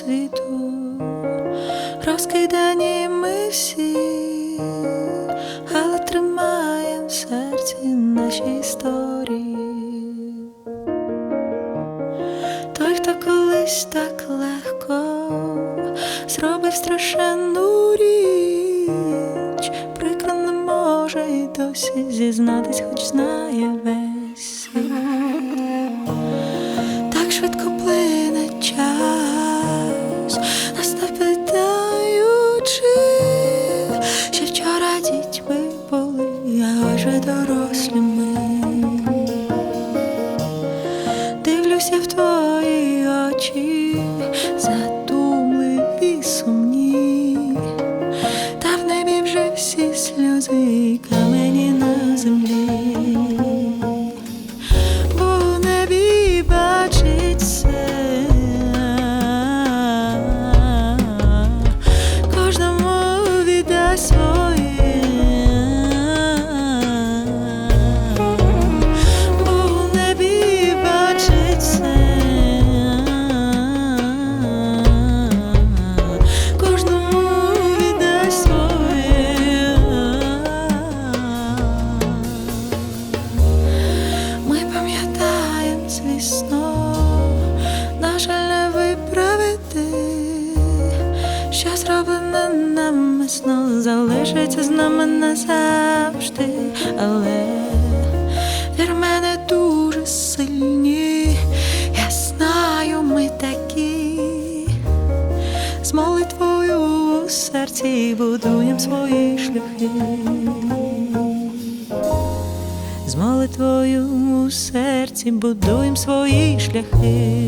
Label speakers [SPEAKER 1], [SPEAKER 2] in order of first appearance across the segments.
[SPEAKER 1] світу, розкидані ми всі, але тримаєм в серці наші історії. Той, хто колись так легко зробив страшенну річ, прикро не може й досі зізнатись, хоч знає весь звісно, на не виправити, що зроблене намисно залишиться з нами назавжди, але вір мене дуже сильні, я знаю, ми такі, з молитвою у серці будуємо свої шляхи з молитвою у серці будуємо свої шляхи,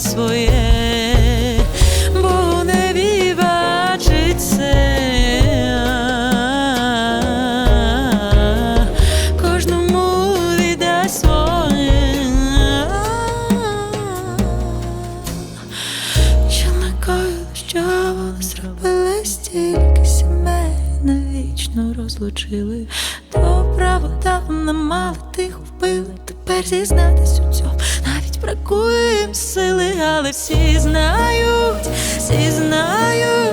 [SPEAKER 1] своє, бо небі бачить. Кожному віддасть своє, що накоїли, що вони зробили стільки сімей навічно розлучили. То право давно мали тихо вбили. Тепер зізнатись у сили, але всі знають, всі знають.